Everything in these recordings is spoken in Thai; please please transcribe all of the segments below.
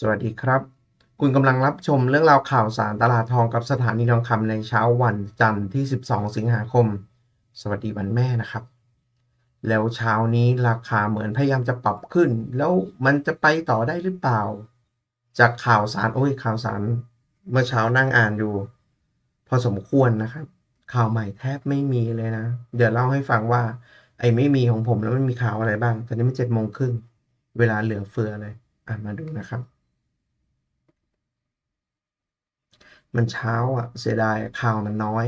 สวัสดีครับ คุณกำลังรับชมเรื่องราวข่าวสารตลาดทองกับสถานีทองคำในเช้าวันจันทร์ที่ 12 สิงหาคม สวัสดีวันแม่นะครับ แล้วเช้านี้ราคาเหมือนพยายามจะปรับขึ้น แล้วมันจะไปต่อได้หรือเปล่า จากข่าวสารโอ้ยข่าวสารเมื่อเช้านั่งอ่านอยู่ พอสมควรนะครับ ข่าวใหม่แทบไม่มีเลยนะ เดี๋ยวเล่าให้ฟังว่า ไอ้ไม่มีของผมแล้วมันมีข่าวอะไรบ้าง ตอนนี้มันเจ็ดโมงครึ่งเวลาเหลือเฟือเลยอ่านมาดูนะครับ มันเช้าอะเสียดายข่าวมันน้อย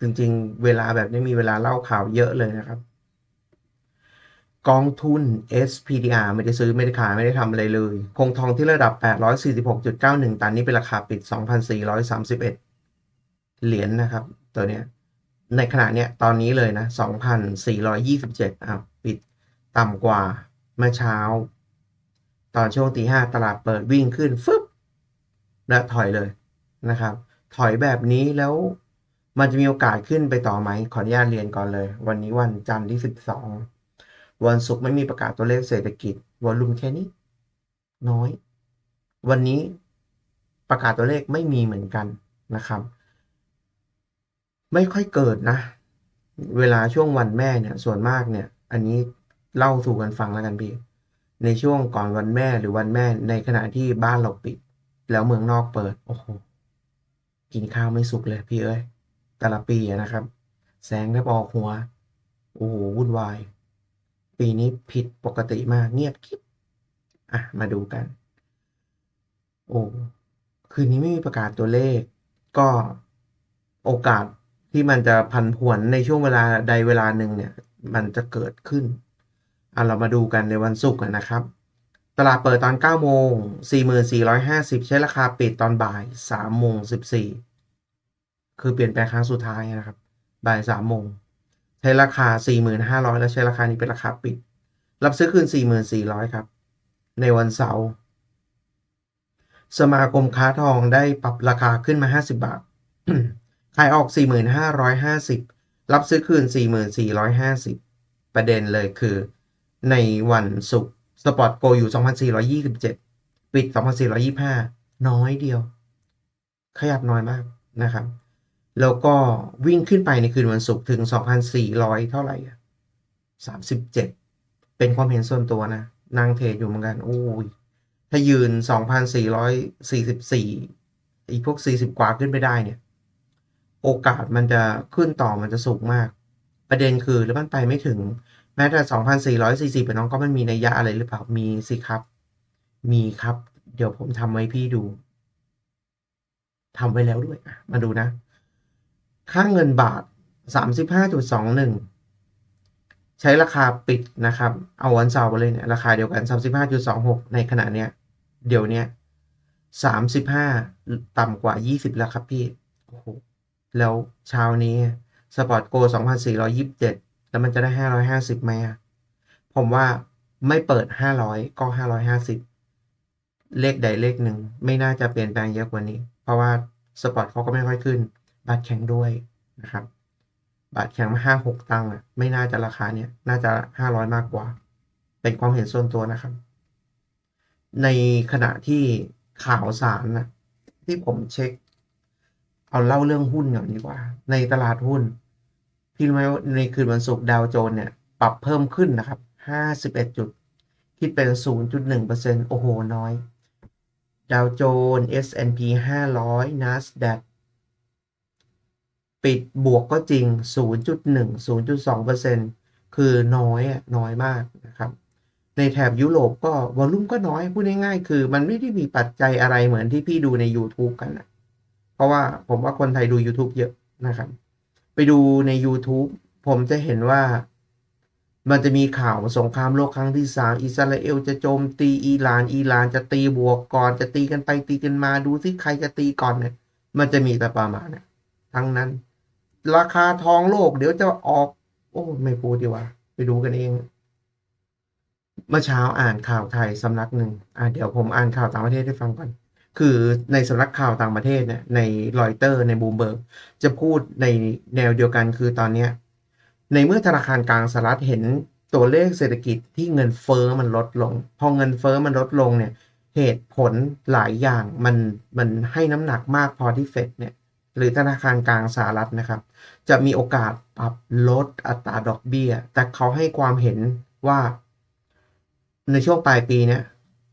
จริงๆ เวลาแบบนี้มีเวลาเล่าข่าวเยอะเลยนะครับ กองทุน SPDR ไม่ได้ซื้อไม่ได้ขายไม่ได้ทำอะไรเลย คงทองที่ระดับ 846.91 ตันนี้เป็นราคาปิด 2,431 เหรียญนะครับ ตัวเนี้ยในขณะเนี้ยตอนนี้เลยนะ2,427อ้าวปิดต่ำกว่าเมื่อเช้า ตอนช่วงตีห้าตลาดเปิดวิ่งขึ้นฟึบ และถอยเลย นะครับ ถอยแบบนี้แล้วมันจะมีโอกาสขึ้นไปต่อไหม ขออนุญาตเรียนก่อนเลย วันนี้วันจันทร์ที่ 12 วันศุกร์ไม่มีประกาศตัวเลขเศรษฐกิจวอลลุ่มแค่นี้ น้อย วันนี้ประกาศตัวเลขไม่มีเหมือนกันนะครับ ไม่ค่อยเกิดนะ เวลาช่วงวันแม่เนี่ย ส่วนมากเนี่ย อันนี้เล่าสู่กันฟังแล้วกันพี่ ในช่วงก่อนวันแม่หรือวันแม่ในขณะที่บ้านเราปิด แล้วเมืองนอกเปิด โอ้โห กินข้าวไม่สุกเลยพี่เอ้ยแต่ละปีนะครับ แสงแทบออกหัว โอ้โหวุ่นวาย ปีนี้ผิดปกติมากเงียบกิ๊บอะมาดูกัน โอ้คืนนี้ไม่มีประกาศตัวเลข ก็โอกาสที่มันจะพันผวนในช่วงเวลาใดเวลาหนึ่งเนี่ย มันจะเกิดขึ้นอะเรามาดูกันในวันศุกร์นะครับ ตลาดเปิดตอน 9 โมง 4450 ใช้ราคาปิดตอนบ่าย 3 โมง 14 คือเปลี่ยนแปลงครั้งสุดท้ายนะครับ บ่าย 3 โมง ใช้ราคา 4,500 แล้วใช้ราคานี้เป็นราคาปิด รับซื้อคืน 4,400 ครับ ในวันเสาร์ สมาคมค้าทองได้ปรับราคาขึ้นมา 50 บาท ขายออก 4,550 รับซื้อคืน 4,450 ประเด็นเลยคือ ในวันศุกร์ สปอร์ตโกอยู่ 2,427 ปิด 2,425 น้อยเดียว ขยับน้อยมากนะครับ แล้วก็วิ่งขึ้นไปในคืนวันศุกร์ถึง 2,400 เท่าไหร่37 เป็นความเห็นส่วนตัวนะนั่งเทรดอยู่เหมือนกัน โอ้ย ถ้ายืน 2,444 อีกพวก 40 กว่าขึ้นไปได้เนี่ย โอกาสมันจะขึ้นต่อมันจะสูงมาก ประเด็นคือแล้วมันไปไม่ถึง แม้แต่ 2,440 เป็นน้องก็มันมีนัยยะอะไรหรือเปล่า มีสิครับ มีครับ เดี๋ยวผมทำไว้พี่ดู ทำไว้แล้วด้วย มาดูนะ ค่างเงินบาท 35.21 ใช้ราคาปิดนะครับ เอาวันเสาร์ไปเลยเนี่ย ราคาเดียวกัน 35.26 ในขณะเนี้ย เดี๋ยวเนี้ย 35 ต่ำกว่า 20 แล้วครับพี่ โอ้โห แล้วเช้านี้ สปอร์ตโก 2,427 แล้วมันจะได้550ไหมอะผมว่าไม่เปิด500ก็550เลขใดเลขหนึ่ง ไม่น่าจะเปลี่ยนแปลงเยอะกว่านี้ เพราะว่าสปอร์ตเขาก็ไม่ค่อยขึ้นบัตรแข็งด้วยนะครับ บาทแข็งมาห้าหกตังค์อะ ไม่น่าจะราคาเนี้ยน่าจะห้าร้อยมากกว่า เป็นความเห็นส่วนตัวนะครับ ในขณะที่ข่าวสารนะที่ผมเช็ค เอาเล่าเรื่องหุ้นก่อนดีกว่า ในตลาดหุ้น พี่รู้ไหมว่าในคืนวันศุกร์ดาวโจนส์เนี่ย ปรับเพิ่มขึ้นนะครับห้าสิบเอ็ดจุด คิดเป็นศูนย์จุดหนึ่งเปอร์เซ็นโอ้โห น้อย ดาวโจนส์ S&P 500 NASDAQ ปิดบวกก็จริง 0.1 0.2%คือน้อยอะน้อยมากนะครับ ในแถบยุโรปก็วอลลุ่มก็น้อย พูดง่ายๆ คือมันไม่ได้มีปัจจัยอะไรเหมือนที่พี่ดูใน YouTube กันนะเพราะว่าผมว่าคนไทยดู YouTube เยอะนะครับ ไปดูใน YouTube ผมจะเห็นว่ามันจะมีข่าวสงครามโลกครั้งที่สามอิสราเอลจะโจมตีอิหร่านอิหร่านจะตีบวกก่อนจะตีกันไปตีกันมาดูที่ใครจะตีก่อนเนี่ย มันจะมีแต่ประมาณเนี่ยทั้งนั้น ราคาทองโลกเดี๋ยวจะออก โอ้ไม่พูดดีกว่า ไปดูกันเอง เมื่อเช้าอ่านข่าวไทยสำนักหนึ่งอ่าเดี๋ยวผมอ่านข่าวต่างประเทศให้ฟังก่อน คือในสำนักข่าวต่างประเทศเนี่ยในรอยเตอร์ในบูมเบิร์กจะพูดในแนวเดียวกันคือตอนเนี้ยในเมื่อธนาคารกลางสหรัฐเห็นตัวเลขเศรษฐกิจที่เงินเฟ้อมันลดลง พอเงินเฟ้อมันลดลงเนี่ยเหตุผลหลายอย่างมันมันให้น้ำหนักมากพอที่เฟดเนี่ยหรือธนาคารกลางสหรัฐนะครับ จะมีโอกาสปรับลดอัตราดอกเบี้ย แต่เขาให้ความเห็นว่า ในช่วงปลายปีเนี้ย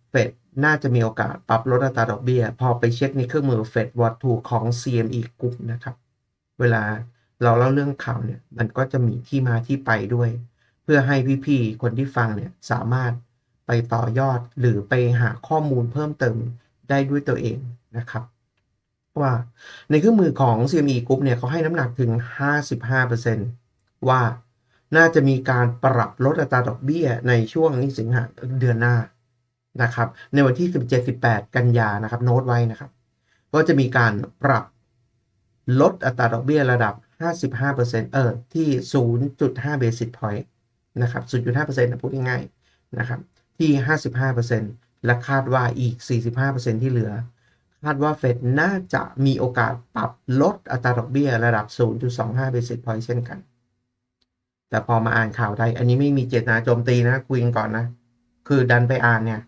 เฟด น่าจะมีโอกาสปรับลดอัตราดอกเบี้ย พอไปเช็คในเครื่องมือเฟดวอตทูของ CME Group นะครับ เวลาเราเล่าเรื่องข่าวเนี่ย มันก็จะมีที่มาที่ไปด้วย เพื่อให้พี่ๆคนที่ฟังเนี่ยสามารถไปต่อยอดหรือไปหาข้อมูลเพิ่มเติมได้ด้วยตัวเองนะครับว่าในเครื่องมือของ CME Group เนี่ยเขาให้น้ำหนักถึง 55%ว่าน่าจะมีการปรับลดอัตราดอกเบี้ยในช่วงนี้สิงหาเดือนหน้า นะครับ ในวันที่ 17-18 กันยานะครับโน้ตไว้นะครับว่าจะมีการปรับลดอัตราดอกเบี้ยระดับ 55%เออที่ 0.5 basis point นะครับ 0.5%นะพูดง่ายๆนะครับ ที่ 55%และคาดว่าอีก 45%ที่เหลือ คาดว่าเฟดน่าจะมีโอกาสปรับลดอัตราดอกเบี้ยระดับ 0.25 basis point เช่นกัน แต่พอมาอ่านข่าวไทย อันนี้ไม่มีเจตนาโจมตีนะคุยกันก่อนนะ คือดันไปอ่านเนี่ย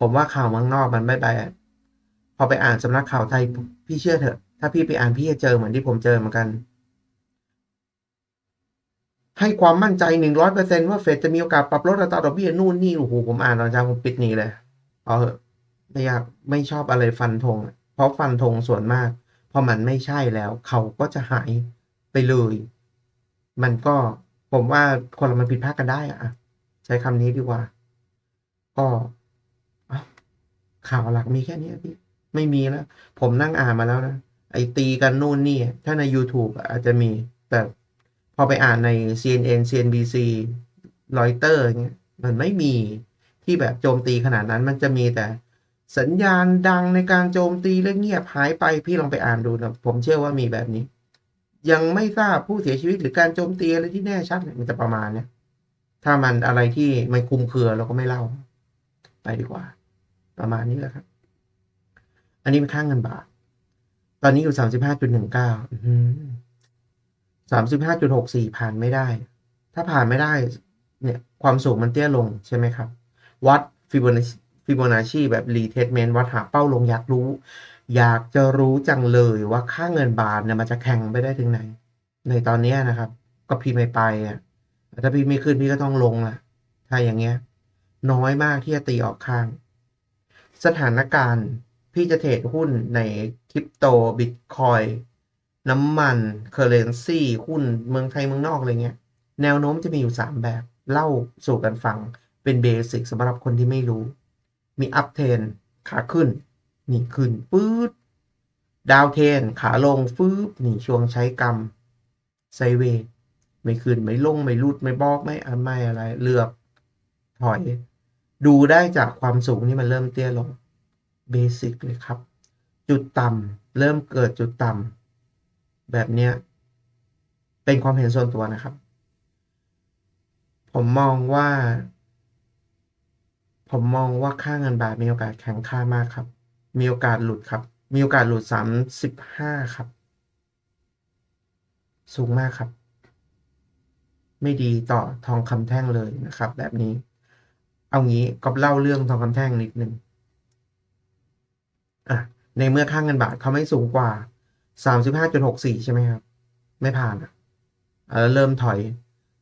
ผมว่าข่าวเมืองนอกมันไม่ไปพอไปอ่านสำนักข่าวไทยพี่เชื่อเถอะ ถ้าพี่ไปอ่านพี่จะเจอเหมือนที่ผมเจอเหมือนกัน ให้ความมั่นใจหนึ่งร้อยเปอร์เซนว่าเฟดจะมีโอกาสปรับลดอัตราดอกเบี้ยนู่นนี่โอ้โหผมอ่านตอนเช้าผมปิดหนีเลยเอาเถอะไม่อยากไม่ชอบอะไรฟันธงเพราะฟันธงส่วนมากพอมันไม่ใช่แล้ว เขาก็จะหายไปเลย มันก็ผมว่าคนเรามันผิดพลาดกันได้อะใช้คำนี้ดีกว่า ก็ ข่าวหลักมีแค่นี้พี่ ไม่มีแล้ว ผมนั่งอ่านมาแล้วนะ ไอตีกันนู่นนี่ ถ้าใน YouTube อาจจะมี แต่พอไปอ่านใน CNN CNBC รอยเตอร์เงี้ย มันไม่มีที่แบบโจมตีขนาดนั้น มันจะมีแต่สัญญาณดังในการโจมตีแล้วเงียบหายไปพี่ลองไปอ่านดูนะผมเชื่อว่ามีแบบนี้ ยังไม่ทราบผู้เสียชีวิตหรือการโจมตีอะไรที่แน่ชัดมันจะประมาณเนี้ยถ้ามันอะไรที่ไม่คุมเครือเราก็ไม่เล่า ไปดีกว่า ประมาณนี้แหละครับ อันนี้เป็นค่างเงินบาท ตอนนี้อยู่สามสิบห้าจุดหนึ่งเก้าสามสิบห้าจุดหกสี่ผ่านไม่ได้ ถ้าผ่านไม่ได้ เนี่ย ความสูงมันเตี้ยลงใช่ไหมครับ วัดฟิโบนัชฟิโบนัชชีแบบรีเทสเมนต์วัดหาเป้าลงอยากรู้ อยากจะรู้จังเลยว่าค่าเงินบาทเนี่ยมันจะแข่งไปได้ถึงไหน ในตอนนี้นะครับ ก็พี่ไม่ไปอะถ้าพี่ไม่ขึ้นพี่ก็ต้องลงล่ะ ถ้าอย่างเงี้ย น้อยมากที่จะตีออกข้าง สถานการณ์พี่จะเทรดหุ้นในคริปโตบิตคอยน้ำมันเคอร์เรนซีหุ้นเมืองไทยเมืองนอกอะไรเงี้ย แนวโน้มจะมีอยู่ 3 แบบ เล่าสู่กันฟังเป็นเบสิกสำหรับคนที่ไม่รู้ มีอัพเทนขาขึ้น นี่ขึ้นปื๊ดดาวเทนขาลงฟืบนี่ช่วงใช้กรรมไซเวไม่ขึ้น ไม่ลง ไม่รุดไม่บอกไม่อันไม่อะไร เลือก ถอย ดูได้จากความสูงที่มันเริ่มเตี้ยลงเบสิกเลยครับ จุดต่ำเริ่มเกิดจุดต่ำแบบเนี้ยเป็นความเห็นส่วนตัวนะครับ ผมมองว่า ผมมองว่าค่าเงินบาทมีโอกาสแข็งค่ามากครับ มีโอกาสหลุดครับ มีโอกาสหลุดสามสิบห้าครับ สูงมากครับ ไม่ดีต่อทองคำแท่งเลยนะครับ แบบนี้ เอางี้ก็เล่าเรื่องทองคำแท่งนิดนึงอะในเมื่อค่างเงินบาทเขาไม่สูงกว่าสามสิบห้าจุดหกสี่ใช่ไหมครับ ไม่ผ่านอะเออเริ่มถอย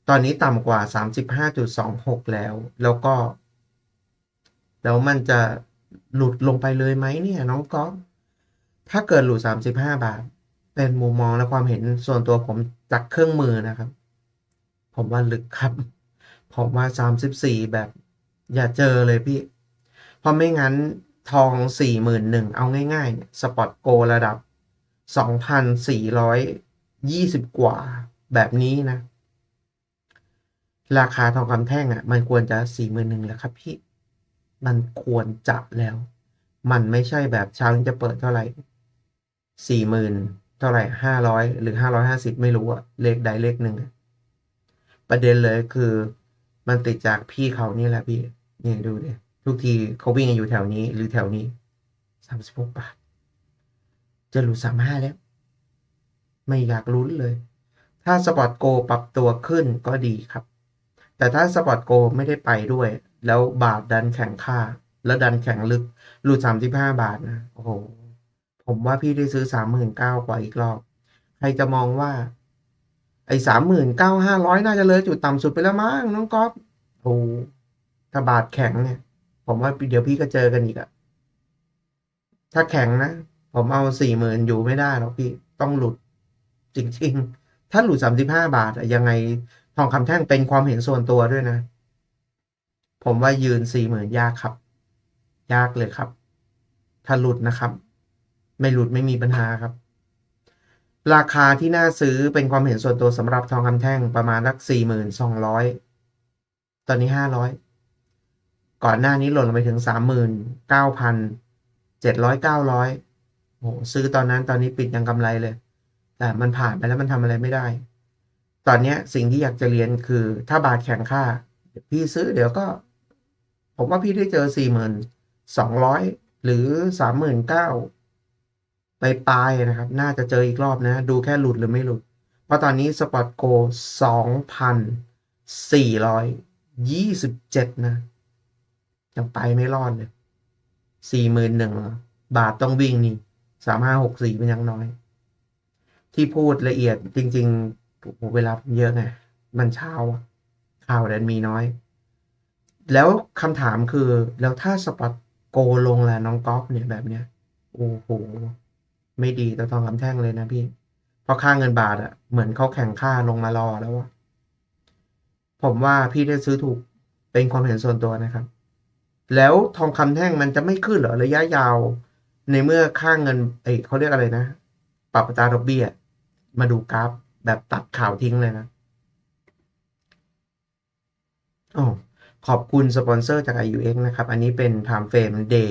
ตอนนี้ต่ำกว่าสามสิบห้าจุดสองหกแล้ว แล้วก็ แล้วมันจะหลุดลงไปเลยไหมเนี่ย น้องก๊อฟถ้าเกิดหลุดสามสิบห้าบาท เป็นมุมมองและความเห็นส่วนตัวผมจากเครื่องมือนะครับ ผมว่าลึกครับ ผมว่าสามสิบสี่แบบ อย่าเจอเลยพี่ เพราะไม่งั้นทองสี่หมื่นหนึ่งเอาง่ายๆเนี่ยสปอตโกระดับสองพันสี่ร้อยยี่สิบกว่าแบบนี้นะ ราคาทองคำแท่งอะ่ะ มันควรจะสี่หมื่นหนึ่งแล้วครับพี่ มันควรจะแล้ว มันไม่ใช่แบบเช้าจะเปิดเท่าไหร่สี่หมื่นเท่าไหร่ห้าร้อยหรือห้าร้อยห้าสิบไม่รู้อะเลขใดเลขหนึ่งประเด็นเลยคือ มันติดจากพี่เขานี่แหละพี่ นี่ดูดิทุกทีเขาวิ่งอยู่แถวนี้ หรือแถวนี้สามสิบหกบาท จะหลุดสามห้าแล้ว ไม่อยากลุ้นเลย ถ้าสปอร์ตโกปรับตัวขึ้นก็ดีครับ แต่ถ้าสปอร์ตโกไม่ได้ไปด้วย แล้วบาทดันแข็งค่า แล้วดันแข็งลึกหลุดสามสิบห้าบาทนะโอ้โหผมว่าพี่ได้ซื้อสามหมื่นเก้ากว่าอีกรอบ ใครจะมองว่า ไอ้สามหมื่นเก้าห้าร้อยน่าจะเลยจุดต่ำสุดไปแล้วมั้งน้องก๊อฟโอ้ ถ้าบาทแข็งเนี่ย ผมว่าเดี๋ยวพี่ก็เจอกันอีกอะถ้าแข็งนะ ผมเอาสี่หมื่นอยู่ไม่ได้หรอกพี่ต้องหลุด จริง ๆ ถ้าหลุดสามสิบห้าบาทอะยังไงทองคำแท่งเป็นความเห็นส่วนตัวด้วยนะ ผมว่ายืนสี่หมื่นยากครับ ยากเลยครับ ถ้าหลุดนะครับ ไม่หลุดไม่มีปัญหาครับ ราคาที่น่าซื้อเป็นความเห็นส่วนตัวสำหรับทองคำแท่งประมาณสักสี่หมื่นสองร้อยตอนนี้ห้าร้อย ก่อนหน้านี้หล่นลงไปถึงสามหมื่นเก้าพันเจ็ดร้อยเก้าร้อยโอ้ซื้อตอนนั้นตอนนี้ปิดยังกำไรเลย แต่มันผ่านไปแล้วมันทำอะไรไม่ได้ ตอนเนี้ยสิ่งที่อยากจะเรียนคือถ้าบาทแข็งค่า พี่ซื้อเดี๋ยวก็ ผมว่าพี่ได้เจอสี่หมื่นสองร้อยหรือสามหมื่นเก้าไปปลายนะครับ น่าจะเจออีกรอบนะ ดูแค่หลุดหรือไม่หลุด เพราะตอนนี้สปอตโกสองพันสี่ร้อยยี่สิบเจ็ดนะ ยังไปไม่รอดเลยสี่หมื่นหนึ่งบาทต้องวิ่งนี่สามห้าหกสี่เป็นยังน้อย ที่พูดละเอียดจริงๆโอ้โหเวลาเยอะไง มันเช้าข่าวดันมีน้อย แล้วคำถามคือแล้วถ้าสปอตโกลงแล้วน้องก๊อฟเนี่ยแบบเนี้ยโอ้โหไม่ดีต่อทองคำแท่งเลยนะพี่ เพราะค่าเงินบาทอะเหมือนเขาแข่งค่าลงมารอแล้วอะผมว่าพี่ได้ซื้อถูกเป็นความเห็นส่วนตัวนะครับ แล้วทองคำแท่งมันจะไม่ขึ้นเหรอระยะยาว ในเมื่อค่างเงินเอ้เขาเรียกอะไรนะ ปรับอัตราดอกเบี้ย มาดูกราฟแบบตัดข่าวทิ้งเลยนะอ๋อขอบคุณสปอนเซอร์จาก IUX นะครับ อันนี้เป็น Time Frame Day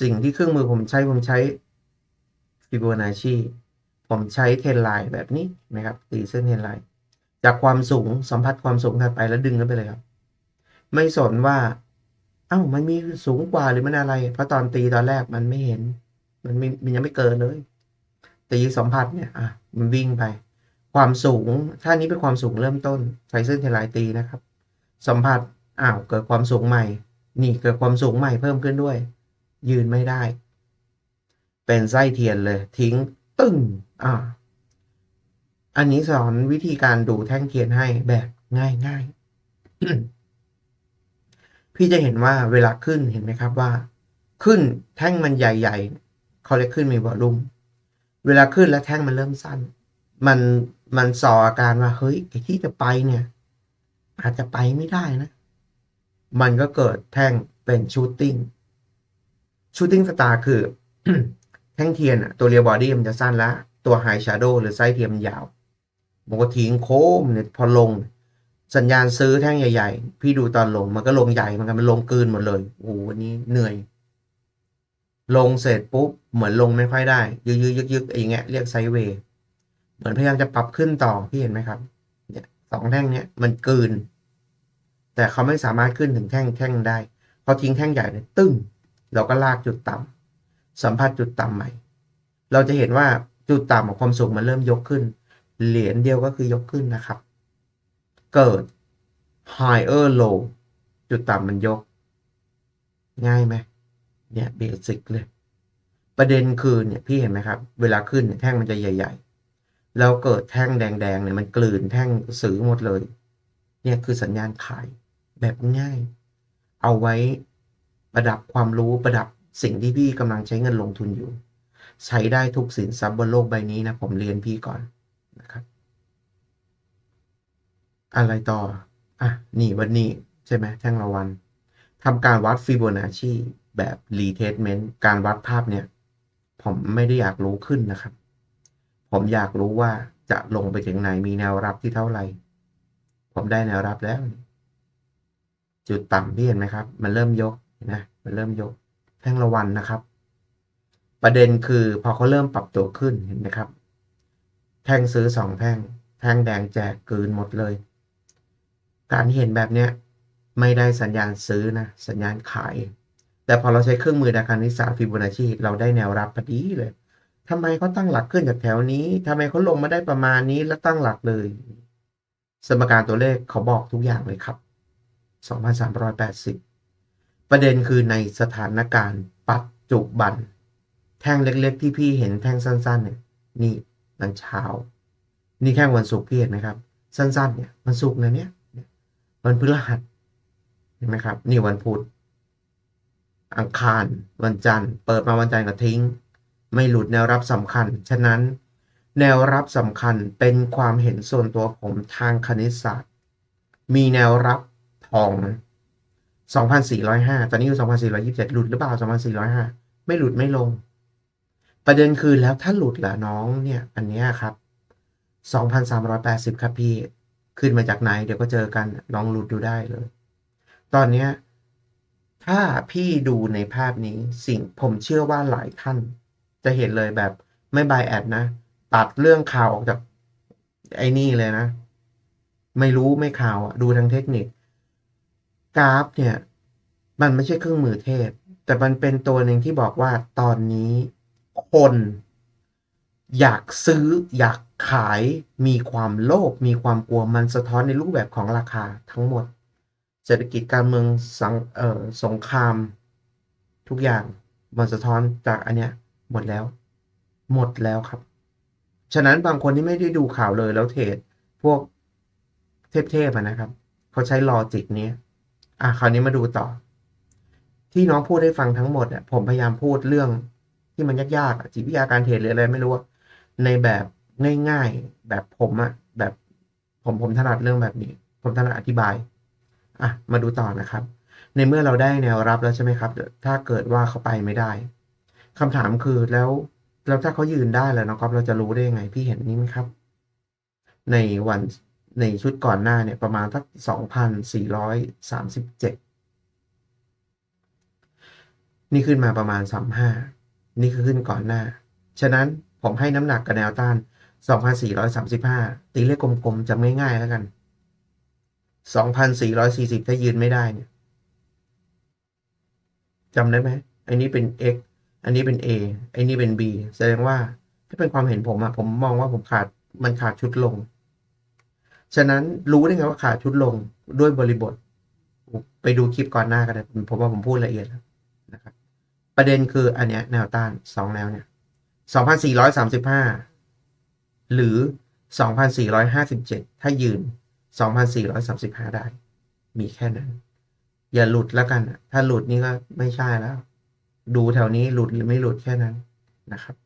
สิ่งที่เครื่องมือผมใช้ผมใช้ Fibonacci ผมใช้เทนไลน์แบบนี้นะครับตีเส้นเทนไลน์จากความสูงสัมผัสความสูงถัดไปแล้วดึงขึ้นไปเลยครับ ไม่สนว่า อ้ามันมีสูงกว่าหรือมันอะไร เพราะตอนตีตอนแรกมันไม่เห็น มันไม่มันยังไม่เกินเลย ตีสัมผัสเนี่ย อะ มันวิ่งไป ความสูงถ้านี้เป็นความสูงเริ่มต้นใช้เส้นเทลน์ตีนะครับ สัมผัสอ้าวเกิดความสูงใหม่ นี่เกิดความสูงใหม่เพิ่มขึ้นด้วย ยืนไม่ได้ เป็นไส้เทียนเลย ทิ้ง ตึ้งอ่าอันนี้สอนวิธีการดูแท่งเทียนให้แบบง่ายง่าย พี่จะเห็นว่าเวลาขึ้นเห็นไหมครับว่า ขึ้นแท่งมันใหญ่ๆเขาเรียกขึ้นมีวอลลุ่มเวลาขึ้นแล้วแท่งมันเริ่มสั้น มันมันส่ออาการว่าเฮ้ยไอ้ที่จะไปเนี่ย อาจจะไปไม่ได้นะ มันก็เกิดแท่งเป็นชูตติ้งชูตติ้งสตาร์คือ แท่งเทียนอะตัวเรียบอดี้มันจะสั้นแล้วตัวไฮชาร์โดหรือไส้เทียมยาวมันก็ทิ้งโค้มเนี่ยพอลง สัญญาณซื้อแท่งใหญ่ ๆ พี่ดูตอนลงมันก็ลงใหญ่เหมันกันมันลงกลืนหมดเลยโอ้โหวันนี้เหนื่อย ลงเสร็จปุ๊บเหมือนลงไม่ค่อยได้ ยึกยึกยึกยึกอย่างเงี้ยเรียกไซเวย์เหมือนพยายามจะปรับขึ้นต่อพี่เห็นไหมครับเนี่ยสองแท่งเนี้ยมันกลืน แต่เขาไม่สามารถขึ้นถึงแท่งแท่งได้พอทิ้งแท่งใหญ่เนี่ยตึ้งเราก็ลากจุดต่ำสัมผัสจุดต่ำใหม่ เราจะเห็นว่าจุดต่ำของความสูงมันเริ่มยกขึ้น เหรียญเดียวก็คือยกขึ้นนะครับ เกิด higher low จุดต่ำมันยก ง่ายไหมเนี่ยเบสิกเลย ประเด็นคือเนี่ยพี่เห็นไหมครับ เวลาขึ้นเนี่ยแท่งมันจะใหญ่ ๆ แล้วเกิดแท่งแดงๆเนี่ยมันกลืนแท่งซื้อหมดเลย เนี่ยคือสัญญาณขายแบบง่าย เอาไว้ประดับความรู้ประดับสิ่งที่พี่กำลังใช้เงินลงทุนอยู่ ใช้ได้ทุกสินทรัพย์บนโลกใบนี้นะ ผมเรียนพี่ก่อนนะครับ อะไรต่อ อะ นี่วันนี้ใช่ไหมแท่งละวันทำการวัดฟิโบนัชชีแบบรีเทสเมนต์การวัดภาพเนี่ย ผมไม่ได้อยากรู้ขึ้นนะครับ ผมอยากรู้ว่าจะลงไปถึงไหนมีแนวรับที่เท่าไหร่ ผมได้แนวรับแล้ว จุดต่ำพี่เห็นไหมครับ มันเริ่มยกนะมันเริ่มยก แท่งละวันนะครับ ประเด็นคือพอเขาเริ่มปรับตัวขึ้นเห็นไหมครับ แท่งซื้อสองแท่ง แท่งแดงแจกกืนหมดเลย การเห็นแบบเนี้ยไม่ได้สัญญาณซื้อนะ สัญญาณขาย แต่พอเราใช้เครื่องมือดาคานิสาฟิโบนัชชีเราได้แนวรับพอดีเลยทำไมเขาตั้งหลักขึ้นจากแถวนี้ทำไมเขาลงมาได้ประมาณนี้แล้วตั้งหลักเลย สมการตัวเลขเขาบอกทุกอย่างเลยครับ 2,380ปประเด็นคือในสถานการณ์ปัจจุบัน แท่งเล็กๆ ที่พี่เห็นแท่งสั้น ๆ เนี่ย นี่มันเช้า นี่แค่วันศุกร์พี่เห็นไหมครับ สั้นๆ เนี่ยวันศุกร์นะเนี่ยเนี่ย วันพฤหัสเห็นไหมครับ นี่วันพุธอังคาร วันจันทร์ เปิดมาวันจันทร์ก็ทิ้ง ไม่หลุดแนวรับสำคัญ ฉะนั้น แนวรับสำคัญเป็นความเห็นส่วนตัวผมทางคณิตศาสตร์ มีแนวรับทอง 2,405 ตอนนี้อยู่ 2,427 หลุดหรือเปล่า 2,405 ไม่หลุดไม่ลง ประเด็นคือแล้วถ้าหลุดล่ะน้องเนี่ย อันนี้ครับ 2,380 ครับพี่ ขึ้นมาจากไหน เดี๋ยวก็เจอกันลองหลุดดูได้เลย ตอนเนี้ถ้าพี่ดูในภาพนี้สิ่งผมเชื่อว่าหลายท่าน จะเห็นเลยแบบไม่บายแอดนะ ตัดเรื่องข่าวออกจากไอ้นี่เลยนะ ไม่รู้ไม่ข่าวดูทางเทคนิค กราฟเนี่ย มันไม่ใช่เครื่องมือเทพ แต่มันเป็นตัวหนึ่งที่บอกว่าตอนนี้คนอยากซื้ออยาก ขายมีความโลภมีความกลัวมันสะท้อนในรูปแบบของราคาทั้งหมด เศรษฐกิจการเมืองสังเอ่อสงคราม ทุกอย่างมันสะท้อนจากอันเนี้ยหมดแล้ว หมดแล้วครับ ฉะนั้นบางคนที่ไม่ได้ดูข่าวเลยแล้วเทรดพวกเทพๆนะครับ เขาใช้ลอจิกนี้อะคราวนี้มาดูต่อ ที่น้องพูดให้ฟังทั้งหมดอะผมพยายามพูดเรื่องที่มันยากๆจิตวิทยาการเทรดหรืออะไรไม่รู้ในแบบ ง่ายๆ แบบผมอะแบบผมผมถนัดเรื่องแบบนี้ ผมถนัดอธิบาย อะ มาดูต่อนะครับ ในเมื่อเราได้แนวรับแล้วใช่ไหมครับ ถ้าเกิดว่าเขาไปไม่ได้คำถามคือแล้วแล้วถ้าเขายืนได้แล้วนะครับเราจะรู้ได้ยังไง พี่เห็นนี่ไหมครับ ในวันในชุดก่อนหน้าเนี่ยประมาณสักสองพันสี่ร้อยสามสิบเจ็ดนี่ขึ้นมาประมาณสามห้านี่คือขึ้นก่อนหน้า ฉะนั้นผมให้น้ำหนักกับแนวต้าน 2,435 ตีเลขกลมๆจำง่ายๆแล้วกัน 2,440 ถ้ายืนไม่ได้เนี่ยจำได้ไหมอันนี้เป็น x อันนี้เป็น a อันนี้เป็น b แสดงว่าถ้าเป็นความเห็นผมอะผมมองว่าผมขาดมันขาดชุดลง ฉะนั้นรู้ได้ไงว่าขาดชุดลงด้วยบริบท ไปดูคลิปก่อนหน้ากันนะผมว่าผมพูดละเอียดแล้วนะครับ ประเด็นคืออันเนี้ยแนวต้านสองแล้วเนี่ย 2,435 หรือสองพันสี่ร้อยห้าสิบเจ็ดถ้ายืน 2,435 ได้ มีแค่นั้น อย่าหลุดแล้วกัน ถ้าหลุดนี่ก็ไม่ใช่แล้ว ดูแถวนี้หลุดหรือไม่หลุดแค่นั้นนะครับ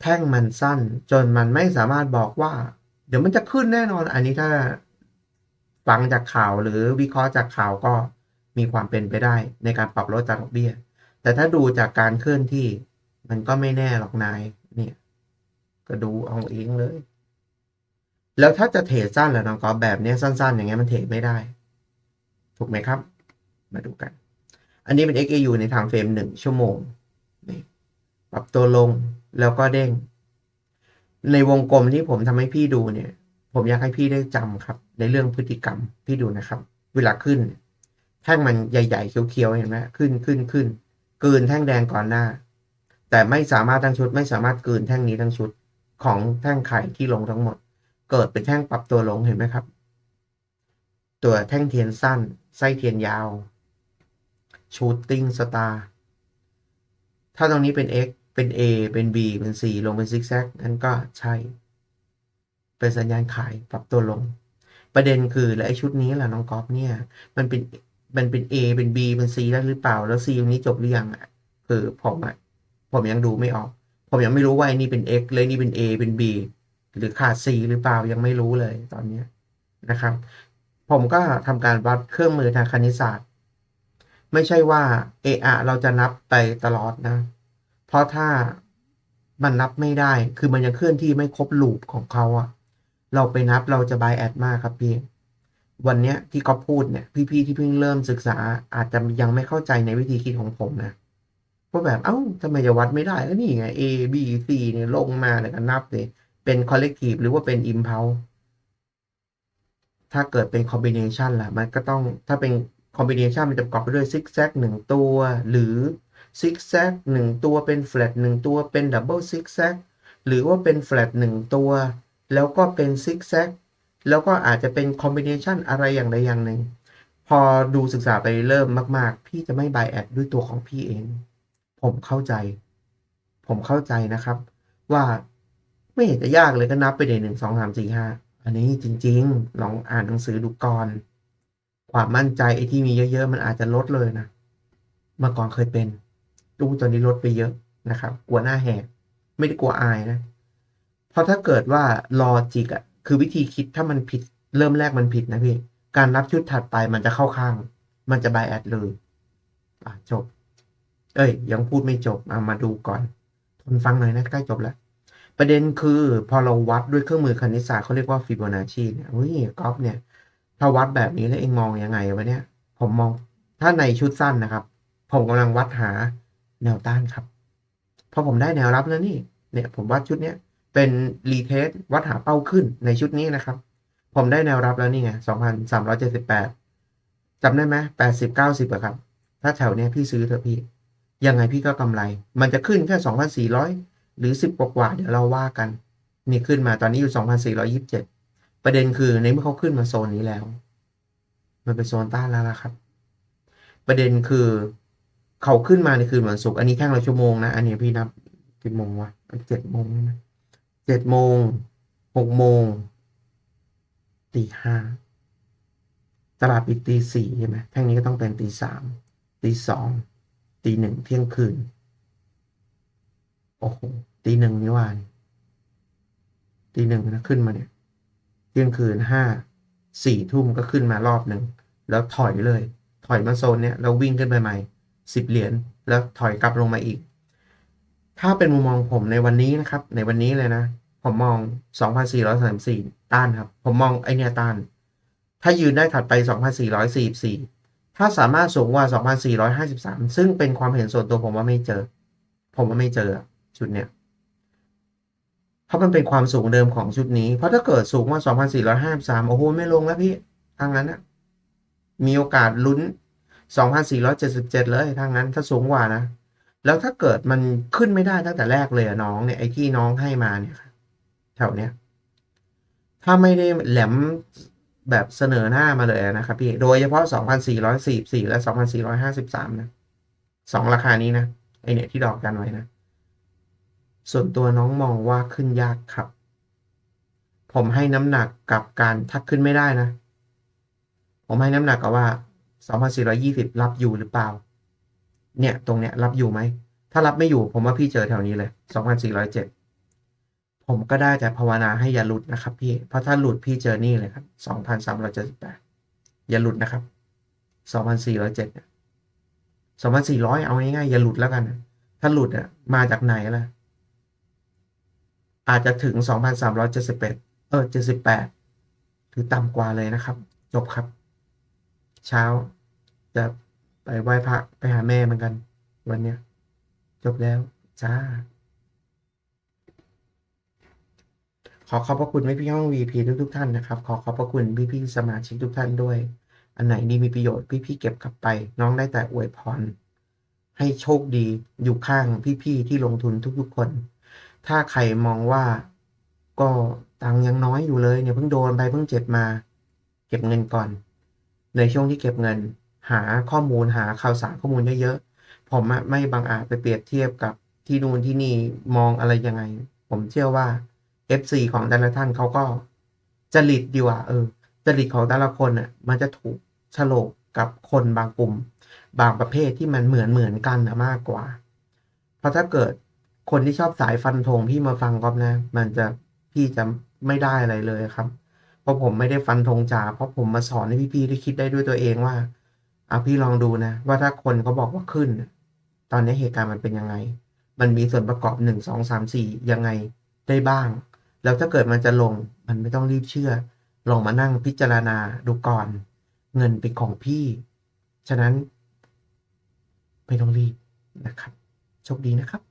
แท่งมันสั้นจนมันไม่สามารถบอกว่า เดี๋ยวมันจะขึ้นแน่นอน อันนี้ถ้าฟังจากข่าวหรือวิเคราะห์จากข่าวก็มีความเป็นไปได้ในการปรับลดจากดอกเบี้ย แต่ถ้าดูจากการเคลื่อนที่มันก็ไม่แน่หรอกนาย ก็ดูเอาเองเลย แล้วถ้าจะเทรดสั้นแล้วน้องกอแบบนี้สั้น ๆ อย่างเงี้ยมันเทรดไม่ได้ ถูกไหมครับ มาดูกัน อันนี้เป็น XAU ในทางเฟรมหนึ่งชั่วโมงนี่ปรับตัวลงแล้วก็เด้ง ในวงกลมที่ผมทำให้พี่ดูเนี่ย ผมอยากให้พี่ได้จำครับ ในเรื่องพฤติกรรมพี่ดูนะครับ เวลาขึ้น แท่งมันใหญ่ๆเขียวๆเห็นไหมขึ้นขึ้นขึ้นกลืนแท่งแดงก่อนหน้า แต่ไม่สามารถทั้งชุด ไม่สามารถกลืนแท่งนี้ทั้งชุด ของแท่งไข่ที่ลงทั้งหมด เกิดเป็นแท่งปรับตัวลงเห็นไหมครับ ตัวแท่งเทียนสั้น ไส้เทียนยาวชูตติ้งสตาร์ถ้าตรงนี้เป็น x เป็น a เป็น b เป็น c ลงเป็นซิกแซกนั่นก็ใช่ เป็นสัญญาณขายปรับตัวลง ประเด็นคือแล้วไอ้ชุดนี้แหละน้องกอล์ฟเนี่ย มันเป็นมันเป็น a เป็น b เป็น c ได้หรือเปล่า แล้ว c ตรงนี้จบหรือยังอะ คือผมอะ ผมยังดูไม่ออก ผมยังไม่รู้ว่านี่เป็น x เลยนี่เป็น a เป็น b หรือขาด c หรือเปล่ายังไม่รู้เลยตอนนี้นะครับ ผมก็ทำการวัดเครื่องมือทางคณิตศาสตร์ ไม่ใช่ว่าเอะเราจะนับไปตลอดนะ เพราะถ้ามันนับไม่ได้ คือมันยังเคลื่อนที่ไม่ครบลูปของเขาอะเราไปนับเราจะบายแอดมากครับพี่วันนี้ที่ก็พูดเนี่ยพี่ๆที่เพิ่งเริ่มศึกษาอาจจะยังไม่เข้าใจในวิธีคิดของผมนะ ว่าแบบเอ้าทำไมจะวัดไม่ได้แล้วนี่ไง A B C เนี่ยลงมาแล้วก็นับเลยเป็น collective หรือว่าเป็น impulse ถ้าเกิดเป็น combination ล่ะ มันก็ต้องถ้าเป็น combination มันจะประกอบไปด้วย zigzag หนึ่งตัว หรือ zigzag หนึ่งตัวเป็น flat หนึ่งตัวเป็น double zigzag หรือว่าเป็น flat หนึ่งตัว แล้วก็เป็น zigzag แล้วก็อาจจะเป็น combination อะไรอย่างใดอย่างหนึ่ง พอดูศึกษาไปเริ่มมาก ๆ พี่จะไม่บายแอดด้วยตัวของพี่เอง ผมเข้าใจ ผมเข้าใจนะครับ ว่าไม่เห็นจะยากเลยก็นับไปเลยหนึ่งสองสามสี่ห้าอันนี้จริง ๆ ลองอ่านหนังสือดูก่อน ความมั่นใจไอ้ที่มีเยอะๆ มันอาจจะลดเลยนะเมื่อก่อนเคยเป็นดูตอนนี้ลดไปเยอะนะครับ กลัวหน้าแหกไม่ได้กลัวอายนะเพราะถ้าเกิดว่าลอจิกอะคือวิธีคิดถ้ามันผิด เริ่มแรกมันผิดนะพี่ การรับชุดถัดไปมันจะเข้าข้าง มันจะบายแอดเลย อะจบ เอ้ย ยังพูดไม่จบเอามาดูก่อน ทนฟังหน่อยนะใกล้จบแล้ว ประเด็นคือพอเราวัดด้วยเครื่องมือคณิตศาสตร์เขาเรียกว่าฟิโบนัชชีเนี่ยเฮ้ยกอล์ฟเนี่ยถ้าวัดแบบนี้แล้วเองมองยังไงวะเนี่ย ผมมองถ้าในชุดสั้นนะครับ ผมกำลังวัดหาแนวต้านครับพอผมได้แนวรับแล้วนี่ เนี่ยผมวัดชุดเนี้ยเป็นรีเทสวัดหาเป้าขึ้นในชุดนี้นะครับ ผมได้แนวรับแล้วนี่ไงสองพันสามร้อยเจ็ดสิบแปดจำได้ไหมแปดสิบเก้าสิบอะครับ ถ้าแถวเนี้ยพี่ซื้อเถอะพี่ ยังไงพี่ก็กำไร มันจะขึ้นแค่สองพันสี่ร้อยหรือสิบกว่าเดี๋ยวเราว่ากัน นี่ขึ้นมาตอนนี้อยู่สองพันสี่ร้อยิบเจ็ดประเด็นคือในเมื่อเขาขึ้นมาโซนนี้แล้ว มันเป็นโซนต้านแล้วล่ะครับ ประเด็นคือเขาขึ้นมาในคืนวันศุกร์อันนี้แท่งละชั่วโมงนะ อันนี้พี่นับกี่โมงวะเจ็ดโมงใช่ไหมเจ็ดโมงหกโมงตีห้าตลาดปิดตีสี่ใช่ไหมแท่งนี้ก็ต้องเป็นตีสามตีสอง ตีหนึ่งเที่ยงคืน โอ้โหตีหนึ่งนี่วานตีหนึ่งนะขึ้นมาเนี่ย เที่ยงคืนห้าสี่ทุ่มก็ขึ้นมารอบหนึ่งแล้วถอยเลย ถอยมาโซนเนี้ยแล้ววิ่งขึ้นไปใหม่สิบเหรียญแล้วถอยกลับลงมาอีก ถ้าเป็นมุมมองผมในวันนี้นะครับ ในวันนี้เลยนะ ผมมอง 2,434 ต้านครับ ผมมองไอเนี้ยต้าน ถ้ายืนได้ถัดไป 2,444 ถ้าสามารถสูงกว่า 2,453 ซึ่งเป็นความเห็นส่วนตัวผมว่าไม่เจอ ผมว่าไม่เจอชุดเนี้ยเพราะมันเป็นความสูงเดิมของชุดนี้ เพราะถ้าเกิดสูงกว่า 2,453 โอ้โห ไม่ลงแล้วพี่ทางนั้นนะมีโอกาสลุ้น 2,477 เลยทางนั้น ถ้าสูงกว่านะ แล้วถ้าเกิดมันขึ้นไม่ได้ตั้งแต่แรกเลยอะน้องเนี่ยไอ้ที่น้องให้มาเนี่ยแถวเนี้ยถ้าไม่ได้แหลม แบบเสนอหน้ามาเลยนะครับพี่ โดยเฉพาะ 2,444 และ 2,453 นะสองราคานี้นะไอเนี่ยที่ดอกกันไว้นะ ส่วนตัวน้องมองว่าขึ้นยากครับ ผมให้น้ำหนักกับการทักขึ้นไม่ได้นะ ผมให้น้ำหนักกับว่า 2,420 รับอยู่หรือเปล่า เนี่ย ตรงเนี้ยรับอยู่ไหม ถ้ารับไม่อยู่ผมว่าพี่เจอแถวนี้เลย 2,407 ผมก็ได้แต่ภาวนาให้อย่าหลุดนะครับ พี่ เพราะถ้าหลุดพี่เจอนี่เลยครับ2,378อย่าหลุดนะครับ2,407เนี่ย2,400เอาง่ายๆอย่าหลุดแล้วกัน ถ้าหลุดอะมาจากไหนล่ะ อาจจะถึง2,371เออ78หรือต่ำกว่าเลยนะครับ จบครับ เช้าจะไปไหว้พระไปหาแม่เหมือนกัน วันเนี้ยจบแล้วจ้า ขอขอบพระคุณพี่พี่ห้อง VP ทุกทุกๆท่านนะครับ ขอขอบพระคุณพี่พี่สมาชิกทุกท่านด้วย อันไหนดีมีประโยชน์พี่พี่เก็บกลับไป น้องได้แต่อวยพร ให้โชคดีอยู่ข้างพี่พี่ที่ลงทุนทุกๆคน ถ้าใครมองว่าก็ตังยังน้อยอยู่เลยเนี่ยเพิ่งโดนไปเพิ่งเจ็บมา เก็บเงินก่อน ในช่วงที่เก็บเงิน หาข้อมูลหาข่าวสารข้อมูลเยอะๆผมอะไม่บังอาจไปเปรียบเทียบกับที่นู่นที่นี่มองอะไรยังไง ผมเชื่อว่า FC ของแต่ละท่านเขาก็จริตดีกว่า เออจริตของแต่ละคนน่ะ มันจะถูกฉลกกับคนบางกลุ่ม บางประเภทที่มันเหมือนเหมือนกันนะมากกว่า เพราะถ้าเกิดคนที่ชอบสายฟันธงพี่มาฟังก๊อฟนะ มันจะพี่จะไม่ได้อะไรเลยครับ เพราะผมไม่ได้ฟันธงจ๋าเพราะผมมาสอนให้พี่ๆได้คิดได้ด้วยตัวเองว่าเอะพี่ลองดูนะ ว่าถ้าคนเขาบอกว่าขึ้น ตอนนี้เหตุการณ์มันเป็นยังไง มันมีส่วนประกอบหนึ่งสองสามสี่ยังไงได้บ้าง แล้วถ้าเกิดมันจะลงมันไม่ต้องรีบเชื่อ ลองมานั่งพิจารณาดูก่อน เงินเป็นของพี่ ฉะนั้น ไม่ต้องรีบนะครับ โชคดีนะครับ